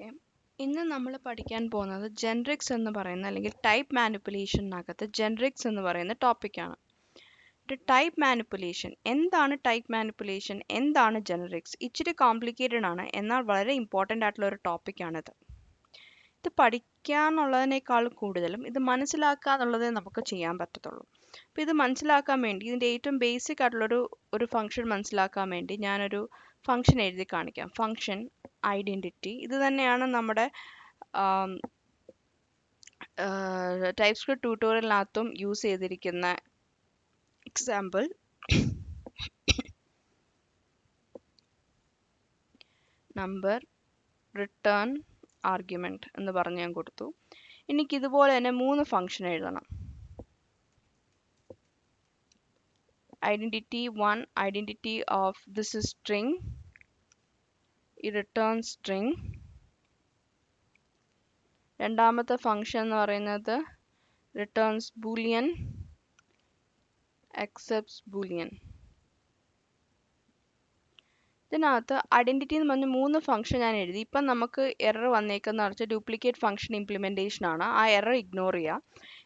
Okay. ഇന്ന് നമ്മൾ പഠിക്കാൻ പോകുന്നത് ജെൻറിക്സ് എന്ന് പറയുന്ന അല്ലെങ്കിൽ ടൈപ്പ് മാനിപ്പുലേഷനകത്ത് ജെൻറിക്സ് എന്ന് പറയുന്ന ടോപ്പിക്കാണ് ടൈപ്പ് മാനിപ്പുലേഷൻ എന്താണ് ടൈപ്പ് മാനിപ്പുലേഷൻ എന്താണ് ജെനറിക്സ് ഇച്ചിരി കോംപ്ലിക്കേറ്റഡ് ആണ്. എന്നാൽ വളരെ ഇമ്പോർട്ടന്റ് ആയിട്ടുള്ള ഒരു ടോപ്പിക്കാണിത് ഇത് പഠിക്കാനുള്ളതിനേക്കാൾ കൂടുതലും ഇത് മനസ്സിലാക്കുക എന്നുള്ളതേ നമുക്ക് ചെയ്യാൻ പറ്റത്തുള്ളൂ. അപ്പോൾ ഇത് മനസ്സിലാക്കാൻ വേണ്ടി ഇതിന്റെ ഏറ്റവും ബേസിക് ആയിട്ടുള്ളൊരു ഒരു ഫംഗ്ഷൻ മനസ്സിലാക്കാൻ വേണ്ടി ഞാനൊരു ഫംഗ്ഷൻ എഴുതി കാണിക്കാം. ഫംഗ്ഷൻ ഐഡന്റിറ്റി ഇത് തന്നെയാണ് നമ്മുടെ ടൈപ്പ് സ്ക്രിപ്റ്റ് ട്യൂട്ടോറിയലിനകത്തും യൂസ് ചെയ്തിരിക്കുന്ന എക്സാമ്പിൾ. നമ്പർ റിട്ടേൺ ആർഗ്യുമെന്റ് എന്ന് പറഞ്ഞ് ഞാൻ കൊടുത്തു. എനിക്ക് ഇതുപോലെ തന്നെ മൂന്ന് ഫംഗ്ഷൻ എഴുതണം. identity 1 identity of this is string ഈ റിട്ടേൺ സ്ട്രിങ് രണ്ടാമത്തെ ഫംഗ്ഷൻ എന്ന് പറയുന്നത് റിട്ടേൺസ് ബൂലിയൻ accepts ബൂലിയൻ ഇതിനകത്ത് ഐഡന്റിറ്റി എന്ന് പറഞ്ഞ മൂന്ന് ഫംഗ്ഷൻ ഞാൻ എഴുതി. ഇപ്പം നമുക്ക് എറർ വന്നേക്കുന്ന വെച്ചാൽ ഡ്യൂപ്ലിക്കേറ്റ് ഫംഗ്ഷൻ ഇംപ്ലിമെന്റേഷൻ ആണ്. ആ എറർ ഇഗ്നോർ ചെയ്യുക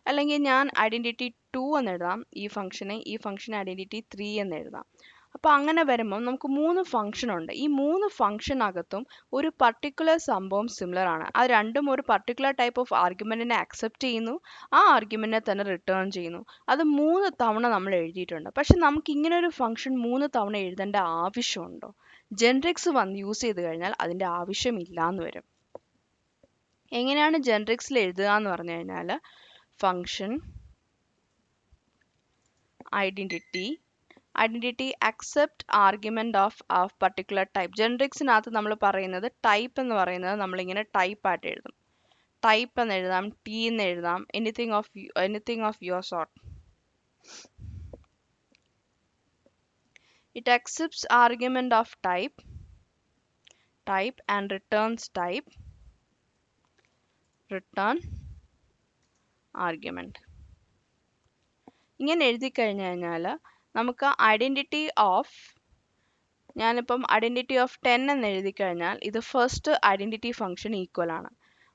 അല്ലെങ്കിൽ ഞാൻ ഐഡന്റിറ്റി ടു എന്ന് എഴുതാം. ഈ ഫംഗ്ഷനെ ഈ ഫംഗ്ഷൻ ഐഡന്റിറ്റി ത്രീ എന്ന് എഴുതാം. അപ്പോൾ അങ്ങനെ വരുമ്പോൾ നമുക്ക് മൂന്ന് ഫംഗ്ഷൻ ഉണ്ട്. ഈ മൂന്ന് ഫംഗ്ഷനകത്തും ഒരു പർട്ടിക്കുലർ സംഭവം സിമിലർ ആണ്. അത് രണ്ടും ഒരു പർട്ടിക്കുലർ ടൈപ്പ് ഓഫ് ആർഗ്യുമെന്റിനെ അക്സെപ്റ്റ് ചെയ്യുന്നു. ആ ആർഗ്യുമെന്റിനെ തന്നെ റിട്ടേൺ ചെയ്യുന്നു. അത് മൂന്ന് തവണ നമ്മൾ എഴുതിയിട്ടുണ്ട്. പക്ഷെ നമുക്ക് ഇങ്ങനെ ഒരു ഫംഗ്ഷൻ മൂന്ന് തവണ എഴുതേണ്ട ആവശ്യമുണ്ടോ? ജെൻറിക്സ് വന്ന് യൂസ് ചെയ്ത് കഴിഞ്ഞാൽ അതിന്റെ ആവശ്യമില്ല എന്ന് വരും. എങ്ങനെയാണ് ജെൻറിക്സിൽ എഴുതുക എന്ന് പറഞ്ഞു കഴിഞ്ഞാൽ function identity identity accept argument of of particular type ജനറിക്സിനകത്ത് നമ്മൾ പറയുന്നത് ടൈപ്പ് എന്ന് പറയുന്നത് നമ്മളിങ്ങനെ ടൈപ്പ് ആയിട്ട് എഴുതും. ടൈപ്പ് എന്ന് എഴുതാം ടി എന്ന് എഴുതാം anything of anything of your sort it accepts argument of type type and returns type return argument. ഇങ്ങനെ എഴുതി കഴിഞ്ഞു കഴിഞ്ഞാൽ നമുക്ക് ഐഡന്റിറ്റി ഓഫ് ഞാനിപ്പം ഐഡന്റിറ്റി ഓഫ് ടെൻ എന്ന് എഴുതി കഴിഞ്ഞാൽ ഇത് ഫസ്റ്റ് ഐഡന്റിറ്റി ഫംഗ്ഷൻ ഈക്വൽ ആണ്.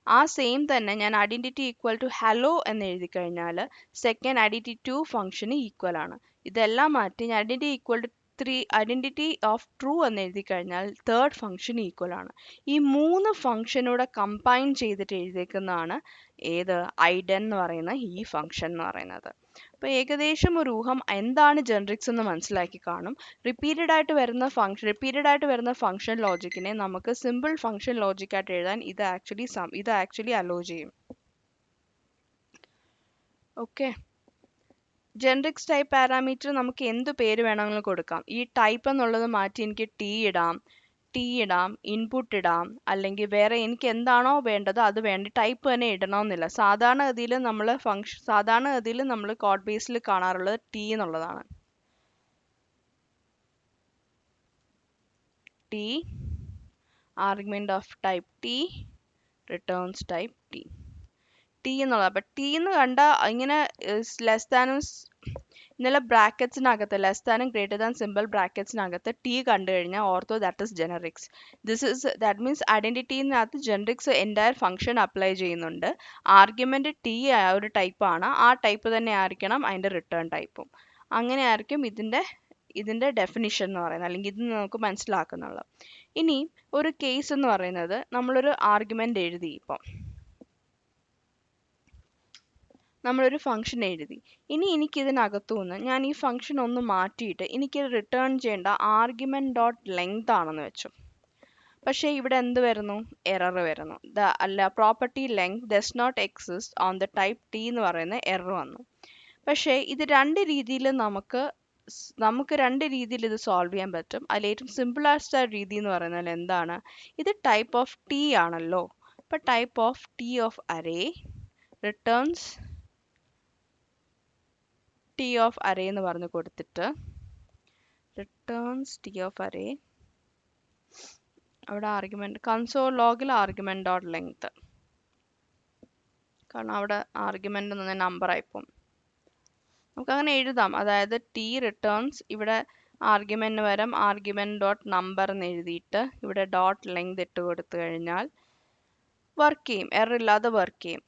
ആ സെയിം തന്നെ ഞാൻ ഐഡന്റിറ്റി ഈക്വൽ ടു ഹലോ എന്ന് എഴുതി കഴിഞ്ഞാൽ സെക്കൻഡ് ഐഡന്റിറ്റി ടു ഫംഗ്ഷന് ഈക്വൽ ആണ്. ഇതെല്ലാം മാറ്റി ഞാൻ identity equal to three identity of true എന്ന് എഴുതി കഴിഞ്ഞാൽ തേർഡ് ഫംഗ്ഷൻ ഈക്വൽ ആണ്. ഈ മൂന്ന് ഫംഗ്ഷനൂടെ കമ്പൈൻ ചെയ്തിട്ട് എഴുതിയേക്കുന്നതാണ് ഏത്? ഐഡൻ എന്ന് പറയുന്ന ഈ ഫംഗ്ഷൻ എന്ന് പറയുന്നത്. അപ്പോൾ ഏകദേശം ഒരു ഊഹം എന്താണ് ജനറിക്സ് എന്ന് മനസ്സിലാക്കി കാണും. റിപ്പീറ്റഡ് ആയിട്ട് വരുന്ന ഫംഗ്ഷൻ റിപ്പീറ്റഡ് ആയിട്ട് വരുന്ന ഫംഗ്ഷൻ ലോജിക്കിനെ നമുക്ക് സിമ്പിൾ ഫംഗ്ഷൻ ലോജിക്കായിട്ട് എഴുതാൻ ഇത് ആക്ച്വലി ഇത് ആക്ച്വലി അലോ ചെയ്യും. ഓക്കെ ജനറിക്സ് ടൈപ്പ് പാരാമീറ്റർ നമുക്ക് എന്ത് പേര് വേണമെങ്കിലും കൊടുക്കാം. ഈ ടൈപ്പ് എന്നുള്ളത് മാറ്റി എനിക്ക് ടി ഇടാം. ടി ഇടാം ഇൻപുട്ട് ഇടാം അല്ലെങ്കിൽ വേറെ എനിക്ക് എന്താണോ വേണ്ടത് അത് വേണ്ടി ടൈപ്പ് തന്നെ ഇടണമെന്നില്ല സാധാരണഗതിയിൽ നമ്മൾ ഫംഗ്ഷൻ സാധാരണഗതിയിൽ നമ്മൾ കോഡ് ബേസിൽ കാണാറുള്ളത് ടി എന്നുള്ളതാണ്. T argument of type T returns type T T എന്നുള്ളത്. അപ്പം ടി എന്ന് കണ്ട ഇങ്ങനെ ലെസ് ദാനും ഇന്നലെ ബ്രാക്കറ്റ്സിനകത്ത് ലെസ് ദാനും ഗ്രേറ്റർ ദാൻ സിമ്പിൾ ബ്രാക്കറ്റ്സിനകത്ത് ടി കണ്ടു കഴിഞ്ഞാൽ ortho that is generics this is that means ഐഡന്റിറ്റിനകത്ത് generics entire function apply ചെയ്യുന്നുണ്ട്. ആർഗ്യുമെന്റ് ടി ഒരു ടൈപ്പാണ് ആ ടൈപ്പ് തന്നെ ആയിരിക്കണം അതിന്റെ റിട്ടേൺ ടൈപ്പും അങ്ങനെ ആയിരിക്കും ഇതിന്റെ ഇതിന്റെ ഡെഫിനിഷൻ എന്ന് പറയുന്നത്. അല്ലെങ്കിൽ ഇത് നമുക്ക് മനസ്സിലാക്കുന്നുള്ളത് ഇനി ഒരു കേസ് എന്ന് പറയുന്നത് നമ്മളൊരു ആർഗ്യുമെന്റ് എഴുതി ഇപ്പം. നമ്മളൊരു ഫംഗ്ഷൻ എഴുതി. ഇനി എനിക്കിതിനകത്തു നിന്ന് ഞാൻ ഈ ഫംഗ്ഷൻ ഒന്ന് മാറ്റിയിട്ട് എനിക്ക് റിട്ടേൺ ചെയ്യേണ്ട ആർഗ്യുമെന്റ് ഡോട്ട് ലെങ്ത് ആണെന്ന് വെച്ചു. പക്ഷേ ഇവിടെ എന്ത് വരുന്നു? എറർ വരുന്നു. ദ അല്ല property length does not exist on the type T എന്ന് പറയുന്ന എറർ വന്നു. പക്ഷേ ഇത് രണ്ട് രീതിയിൽ നമുക്ക് നമുക്ക് രണ്ട് രീതിയിൽ ഇത് സോൾവ് ചെയ്യാൻ പറ്റും. അതിൽ ഏറ്റവും സിമ്പിളാസ്റ്റ് രീതി എന്ന് പറയുന്നത് എന്താണ്? ഇത് ടൈപ്പ് ഓഫ് ടി ആണല്ലോ. അപ്പോൾ type of T of array returns T of array എന്ന് പറഞ്ഞ് കൊടുത്തിട്ട് റിട്ടേൺസ് ടി ഓഫ് അറേ അവിടെ ആർഗ്യുമെന്റ് കൺസോൾ ലോഗിൽ ആർഗ്യുമെന്റ് ഡോട്ട് ലെങ്ത് കാരണം അവിടെ ആർഗ്യുമെന്റ് എന്ന് നമ്പർ ആയിപ്പോവും. നമുക്ക് അങ്ങനെ എഴുതാം. അതായത് ടി റിട്ടേൺസ് ഇവിടെ ആർഗ്യുമെന്റ് വരം ആർഗ്യുമെന്റ് ഡോട്ട് നമ്പർ എന്ന് എഴുതിയിട്ട് ഇവിടെ ഡോട്ട് ലെങ്ത് ഇട്ട് കൊടുത്തു കഴിഞ്ഞാൽ വർക്ക് ചെയ്യും. എറർ ഇല്ലാതെ വർക്ക് ചെയ്യും.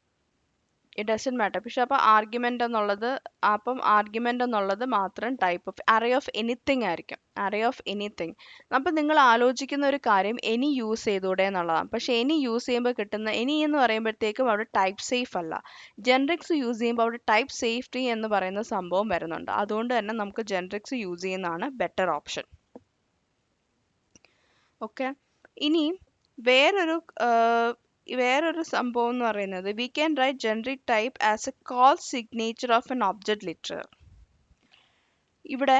ഇറ്റ് ഡസൻ മാറ്റർ പക്ഷെ അപ്പോൾ ആർഗ്യുമെന്റ് എന്നുള്ളത് അപ്പം ആർഗ്യുമെന്റ് എന്നുള്ളത് മാത്രം type of array of anything ആയിരിക്കും. അറേ ഓഫ് എനിത്തിങ് അപ്പം നിങ്ങൾ ആലോചിക്കുന്ന ഒരു കാര്യം എനി യൂസ് ചെയ്തൂടെ എന്നുള്ളതാണ്. പക്ഷേ എനി യൂസ് ചെയ്യുമ്പോൾ കിട്ടുന്ന എനി എന്ന് പറയുമ്പോഴത്തേക്കും അവിടെ ടൈപ്പ് സേഫ് അല്ല. ജെൻറിക്സ് യൂസ് ചെയ്യുമ്പോൾ അവിടെ ടൈപ്പ് സേഫ്റ്റി എന്ന് പറയുന്ന സംഭവം വരുന്നുണ്ട്. അതുകൊണ്ട് തന്നെ നമുക്ക് ജെൻറിക്സ് യൂസ് ചെയ്യുന്നതാണ് ബെറ്റർ ഓപ്ഷൻ ഓക്കെ ഇനി വേറൊരു വേറൊരു സംഭവം എന്ന് പറയുന്നത് we can write generic type as a call signature of an object literal ഇവിടെ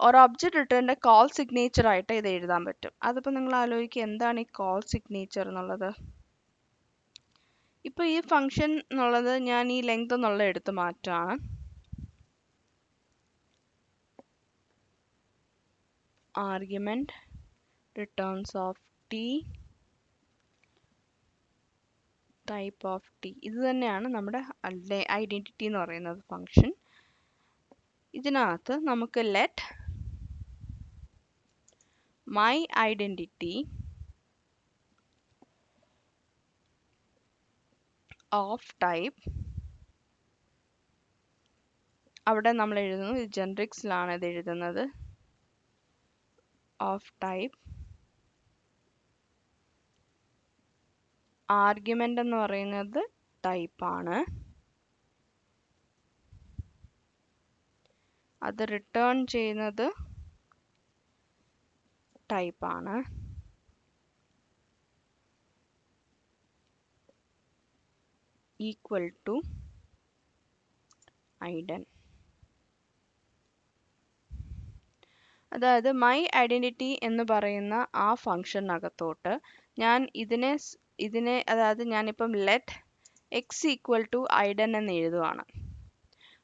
ഒരു ഒബ്ജക്റ്റ് ലിറ്ററിന്റെ കോൾ സിഗ്നേച്ചർ ആയിട്ട് ഇത് എഴുതാൻ പറ്റും. അതിപ്പോൾ നിങ്ങൾ ആലോചിക്കുക എന്താണ് ഈ കോൾ സിഗ്നേച്ചർ എന്നുള്ളത്? ഇപ്പോൾ ഈ ഫംഗ്ഷൻ എന്നുള്ളത് ഞാൻ ഈ ലെങ്ത് എന്നുള്ള എടുത്ത് മാറ്റുകയാണ് argument returns of T type of T ഇത് തന്നെയാണ് നമ്മുടെ ഐഡന്റിറ്റി എന്ന് പറയുന്നത് ഫംഗ്ഷൻ ഇതിനകത്ത് നമുക്ക് let my identity of type അവിടെ നമ്മൾ എഴുതുന്നു ഇത് ജെൻറിക്സിലാണ് ഇത് എഴുതുന്നത്. ഓഫ് ടൈപ്പ് ആർഗ്യുമെന്റ് എന്ന് പറയുന്നത് ടൈപ്പ് ആണ്. അത് റിട്ടേൺ ചെയ്യുന്നത് ടൈപ്പാണ് ഈക്വൽ ടു ഐഡൻ അതായത് മൈ ഐഡന്റിറ്റി എന്ന് പറയുന്ന ആ ഫംഗ്ഷനകത്തോട്ട് ഞാൻ ഇതിനെ ഇതിനെ അതായത് ഞാനിപ്പം let X equal to identity എന്ന് എഴുതുവാണ്.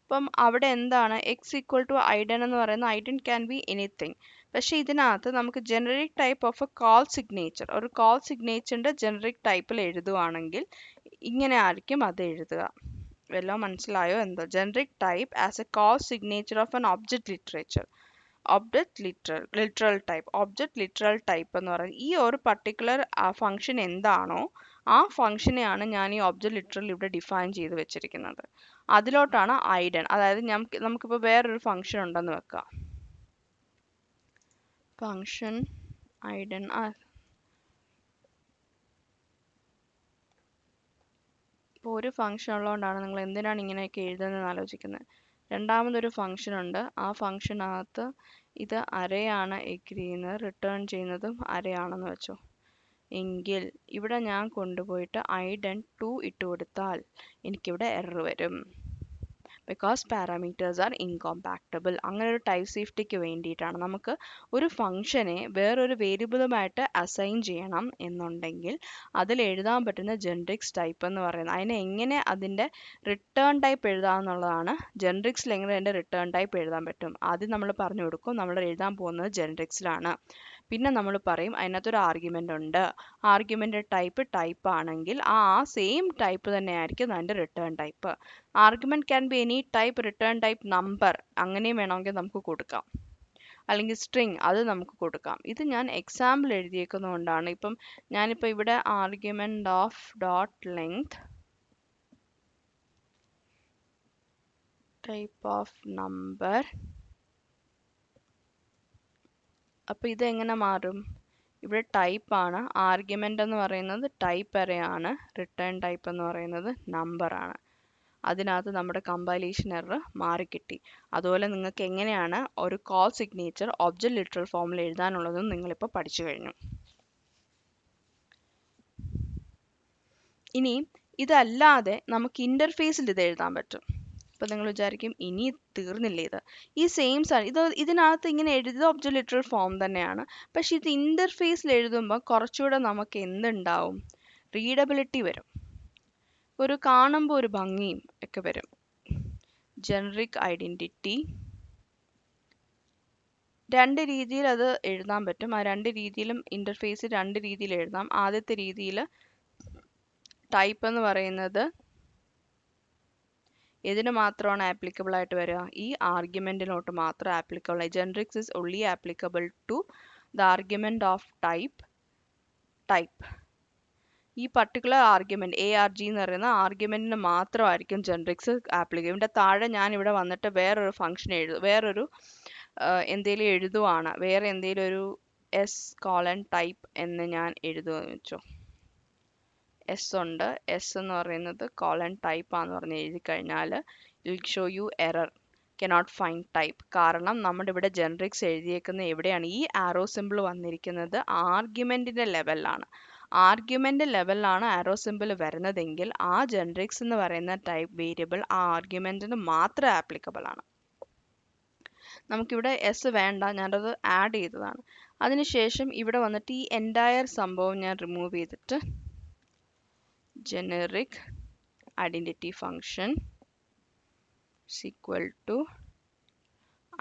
അപ്പം അവിടെ എന്താണ്? എക്സ് ഈക്വൽ ടു ഐഡൻ എന്ന് പറയുന്ന ഐഡൻ ക്യാൻ ബി എനിത്തിങ് പക്ഷേ ഇതിനകത്ത് നമുക്ക് generic type of a call signature ഒരു കോൾ സിഗ്നേച്ചറിന്റെ ജനറിക് ടൈപ്പിൽ എഴുതുവാണെങ്കിൽ ഇങ്ങനെ ആയിരിക്കും അത് എഴുതുക. വല്ലതും മനസ്സിലായോ എന്തോ? Generic type as a call signature of an object literature object literal literal type object literal type എന്ന് പറയുന്നത് ഈ ഒരു പർട്ടിക്കുലർ ഫംഗ്ഷൻ എന്താണോ ആ ഫംഗ്ഷനെയാണ് ഞാൻ ഈ ഒബ്ജക്റ്റ് ലിറ്ററൽ ഇവിടെ ഡിഫൈൻ ചെയ്ത് വെച്ചിരിക്കുന്നത്. അതിലോട്ടാണ് ഐഡൻ അതായത് നമുക്ക് നമുക്കിപ്പോൾ വേറൊരു ഫംഗ്ഷൻ ഉണ്ടെന്ന് വെക്കാം. ഫംഗ്ഷൻ ഐഡൻ ആ. ഇപ്പോൾ ഒരു ഫംഗ്ഷൻ ഉള്ളതുകൊണ്ടാണ് നിങ്ങൾ എന്തിനാണ് ഇങ്ങനെയൊക്കെ എഴുതുന്നതെന്ന് ആലോചിക്കുന്നത്? രണ്ടാമതൊരു ഫംഗ്ഷൻ ഉണ്ട് ആ ഫംഗ്ഷനകത്ത് ഇത് അരയാണ് എഗ്രി ചെയ്യുന്നത് റിട്ടേൺ ചെയ്യുന്നതും അരയാണെന്ന് വെച്ചോ. എങ്കിൽ ഇവിടെ ഞാൻ കൊണ്ടുപോയിട്ട് ഐഡൻ ടു ഇട്ട് കൊടുത്താൽ എനിക്കിവിടെ എറർ വരും. ബിക്കോസ് പാരാമീറ്റേഴ്സ് ആർ ഇൻകോമ്പാക്റ്റബിൾ അങ്ങനെ ഒരു ടൈപ്പ് സേഫ്റ്റിക്ക് വേണ്ടിയിട്ടാണ് നമുക്ക് ഒരു ഫംഗ്ഷനെ വേറൊരു വേരിയബിളുമായിട്ട് അസൈൻ ചെയ്യണം എന്നുണ്ടെങ്കിൽ അതിൽ എഴുതാൻ പറ്റുന്ന ജെൻറിക്സ് ടൈപ്പ് എന്ന് പറയുന്നത്. അതിനെ എങ്ങനെ അതിന്റെ റിട്ടേൺ ടൈപ്പ് എഴുതാമെന്നുള്ളതാണ് ജെൻറിക്സിൽ എങ്ങനെ അതിന്റെ റിട്ടേൺ ടൈപ്പ് എഴുതാൻ പറ്റും? ആദ്യം നമ്മൾ പറഞ്ഞു കൊടുക്കും. നമ്മൾ എഴുതാൻ പോകുന്നത് ജെൻറിക്സിലാണ് പിന്നെ നമ്മൾ പറയും അതിനകത്തൊരു ആർഗ്യുമെന്റ് ഉണ്ട്. ആർഗ്യുമെന്റ് ടൈപ്പ് ടൈപ്പ് ആണെങ്കിൽ ആ സെയിം ടൈപ്പ് തന്നെ ആയിരിക്കും അതിന്റെ return type argument can be any type return type number അങ്ങനെയും വേണമെങ്കിൽ നമുക്ക് കൊടുക്കാം. അല്ലെങ്കിൽ സ്ട്രിങ് അത് നമുക്ക് കൊടുക്കാം. ഇത് ഞാൻ എക്സാമ്പിൾ എഴുതിയേക്കുന്നതുകൊണ്ടാണ്. ഇപ്പം ഞാനിപ്പോൾ ഇവിടെ argument of dot length type of number അപ്പോൾ ഇതെങ്ങനെ മാറും? ഇവിടെ ടൈപ്പ് ആണ്. ആർഗ്യുമെന്റ് എന്ന് പറയുന്നത് ടൈപ്പ് എറയാണ് റിട്ടേൺ ടൈപ്പ് എന്ന് പറയുന്നത് നമ്പർ ആണ്. അതിനകത്ത് നമ്മുടെ കമ്പൈലേഷൻ എറർ മാറിക്കിട്ടി. അതുപോലെ നിങ്ങൾക്ക് എങ്ങനെയാണ് ഒരു കോൾ സിഗ്നേച്ചർ ഒബ്ജക്റ്റ് ലിറ്ററൽ ഫോമിൽ നിങ്ങൾ നിങ്ങളിപ്പോൾ പഠിച്ചു കഴിഞ്ഞു. ഇനി ഇതല്ലാതെ നമുക്ക് ഇന്റർഫേസിൽ ഇത് എഴുതാൻ പറ്റും. ഇപ്പൊ നിങ്ങൾ വിചാരിക്കും. ഇനി തീർന്നില്ലേ ഇത്. ഈ സെയിം ഇത് ഇതിനകത്ത് ഇങ്ങനെ എഴുതിയത് ഒബ്ജക്റ്റ് ലിറ്ററൽ ഫോം തന്നെയാണ്. പക്ഷെ ഇത് ഇന്റർഫേസിൽ എഴുതുമ്പോൾ കുറച്ചുകൂടെ നമുക്ക് എന്തുണ്ടാവും? റീഡബിലിറ്റി വരും. ഒരു കാണുമ്പോൾ ഒരു ഭംഗിയും ഒക്കെ വരും. ജനറിക് ഐഡന്റിറ്റി രണ്ട് രീതിയിൽ അത് എഴുതാൻ പറ്റും. ആ രണ്ട് രീതിയിലും ഇന്റർഫേസ് രണ്ട് രീതിയിൽ എഴുതാം. ആദ്യത്തെ രീതിയിൽ ടൈപ്പ് എന്ന് പറയുന്നത് ഇതിന് മാത്രമാണ് ആപ്ലിക്കബിൾ ആയിട്ട് വരിക? ഈ ആർഗ്യുമെന്റിനോട്ട് മാത്രം applicable generics is only applicable to the argument of type type ഈ particular argument A R G എന്ന് പറയുന്ന ആർഗ്യുമെന്റിന് മാത്രമായിരിക്കും ജനറിക്സ് ആപ്ലിക്കബിൾ ഇതിന്റെ താഴെ ഞാൻ ഇവിടെ വന്നിട്ട് വേറൊരു ഫംഗ്ഷൻ എഴുതും വേറൊരു എന്തെങ്കിലും എഴുതുവാണ്. വേറെ എന്തെങ്കിലും ഒരു എസ് കോളൻ ടൈപ്പ് എന്ന് ഞാൻ എഴുതുമെന്ന് വെച്ചോ എസ് ഉണ്ട്. എസ് എന്ന് പറയുന്നത് കോളൻ ടൈപ്പ് ആണെന്ന് പറഞ്ഞ് എഴുതി കഴിഞ്ഞാൽ it'll show you error cannot find type കാരണം നമ്മുടെ ഇവിടെ ജനറിക്സ് എഴുതിയേക്കുന്ന എവിടെയാണ്? ഈ ആരോ സിമ്പിൾ വന്നിരിക്കുന്നത് ആർഗ്യുമെന്റിന്റെ ലെവലിലാണ് ആർഗ്യുമെന്റ് ലെവലിലാണ് ആരോ സിമ്പിൾ വരുന്നതെങ്കിൽ ആ ജനറിക്സ് എന്ന് പറയുന്ന ടൈപ്പ് വേരിയബിൾ ആ ആർഗ്യുമെന്റിന് മാത്രം ആപ്ലിക്കബിൾ ആണ്. നമുക്കിവിടെ എസ് വേണ്ട. ഞാനത് ആഡ് ചെയ്തതാണ്. അതിനുശേഷം ഇവിടെ വന്നിട്ട് ഈ എന്റയർ സംഭവം ഞാൻ റിമൂവ് ചെയ്തിട്ട് generic identity function is equal to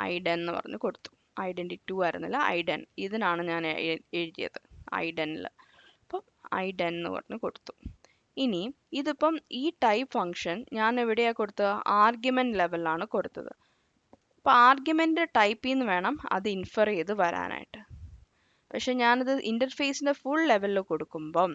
iden എന്ന് പറഞ്ഞ് കൊടുത്തു. ഐഡന്റി ടു ആയിരുന്നില്ല ഐഡൻ ഇതിനാണ് ഞാൻ എഴുതിയത് ഐഡനിൽ അപ്പം ഐഡൻ എന്ന് പറഞ്ഞ് കൊടുത്തു. ഇനി ഇതിപ്പം ഈ ടൈപ്പ് ഫംഗ്ഷൻ ഞാൻ എവിടെയാണ് കൊടുത്തത്? ആർഗ്യുമെന്റ് ലെവലിലാണ് കൊടുത്തത്. അപ്പോൾ ആർഗ്യുമെന്റ് ടൈപ്പിൽ നിന്ന് വേണം അത് ഇൻഫർ ചെയ്ത് വരാനായിട്ട്. പക്ഷെ ഞാനത് ഇന്റർഫേസിന്റെ ഫുൾ ലെവലിൽ കൊടുക്കുമ്പം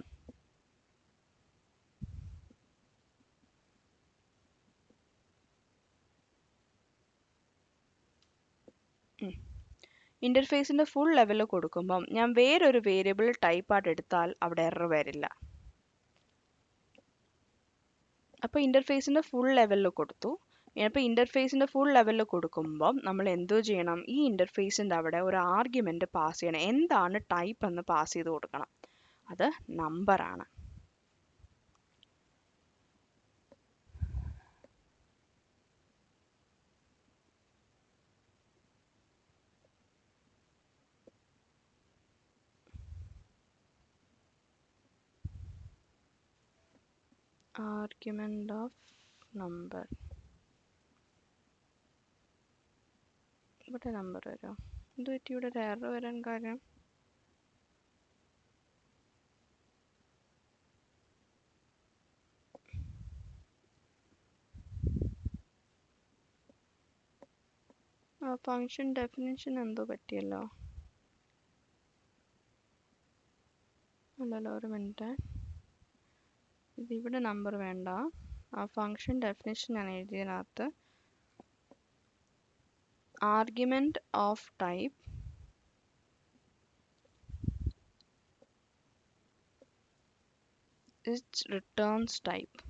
ഇന്റർഫേസിന്റെ ഫുൾ ലെവൽ കൊടുക്കുമ്പം ഞാൻ വേറൊരു വേരിയബിൾ ടൈപ്പായിട്ട് എടുത്താൽ അവിടെ എറർ വരില്ല. അപ്പോൾ ഇന്റർഫേസിന്റെ ഫുൾ ലെവലിൽ കൊടുത്തു. അപ്പോൾ ഇന്റർഫേസിന്റെ ഫുൾ ലെവലിൽ കൊടുക്കുമ്പം നമ്മൾ എന്തോ ചെയ്യണം? ഈ ഇന്റർഫേസിന്റെ അവിടെ ഒരു ആർഗ്യുമെന്റ് പാസ് ചെയ്യണം. എന്താണ് ടൈപ്പ് എന്ന് പാസ് ചെയ്ത് കൊടുക്കണം? അത് നമ്പർ argument of number. ഇവിടെ നമ്പർ വരോ എന്ത് പറ്റി ഇവിടെ ഒരു എറർ വരാൻ കാരണം. ഫങ്ഷൻ ഡെഫിനിഷൻ എന്തോ പറ്റിയല്ലോ? അല്ലല്ലോ ഒരു മിനിറ്റ് ഇത് ഇവിടെ നമ്പർ വേണ്ട. ആ ഫങ്ഷൻ ഡെഫിനിഷൻ ഞാൻ എഴുതിയതിനകത്ത് argument of type it's returns type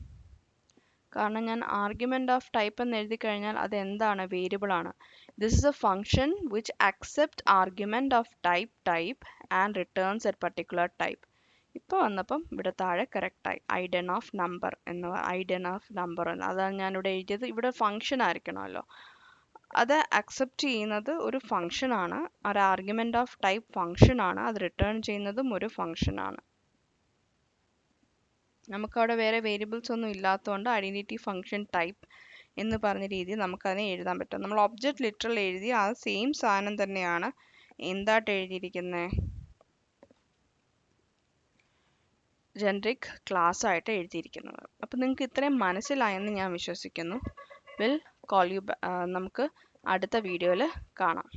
കാരണം ഞാൻ ആർഗ്യുമെന്റ് ഓഫ് ടൈപ്പ് എന്ന് എഴുതി കഴിഞ്ഞാൽ അത് എന്താണ്? വേരിയബിൾ ആണ്. This is a function which accept argument of type type and returns a particular type ഇപ്പോൾ വന്നപ്പം ഇവിടെ താഴെ കറക്റ്റായി. ഐഡൻ ഓഫ് നമ്പർ എന്ന് ഐഡൻ ഓഫ് നമ്പർ എന്ന്. അതാണ് ഞാനിവിടെ എഴുതിയത്. ഇവിടെ ഫംഗ്ഷൻ ആയിരിക്കണമല്ലോ. അത് അക്സെപ്റ്റ് ചെയ്യുന്നത് ഒരു ഫംഗ്ഷൻ ആണ്. ഒരു ആർഗ്യുമെന്റ് ഓഫ് ടൈപ്പ് ഫംഗ്ഷൻ ആണ്. അത് റിട്ടേൺ ചെയ്യുന്നതും ഒരു ഫംഗ്ഷൻ ആണ്. നമുക്കവിടെ വേറെ വേരിയബിൾസ് ഒന്നും ഇല്ലാത്തതുകൊണ്ട് ഐഡന്റിറ്റി ഫംഗ്ഷൻ ടൈപ്പ് എന്ന് പറഞ്ഞ രീതിയിൽ നമുക്കതിനെ എഴുതാൻ പറ്റും. നമ്മൾ ഒബ്ജക്റ്റ് ലിറ്ററൽ എഴുതി ആ സെയിം സാധനം തന്നെയാണ് എന്തായിട്ട് എഴുതിയിരിക്കുന്നത് ജനറിക് ക്ലാസ് ആയിട്ട് എഴുതിയിരിക്കുന്നത്. അപ്പം നിങ്ങൾക്ക് ഇത്രയും മനസ്സിലായെന്ന് ഞാൻ വിശ്വസിക്കുന്നു. വിൽ കോൾ യു നമുക്ക് അടുത്ത വീഡിയോയിൽ കാണാം.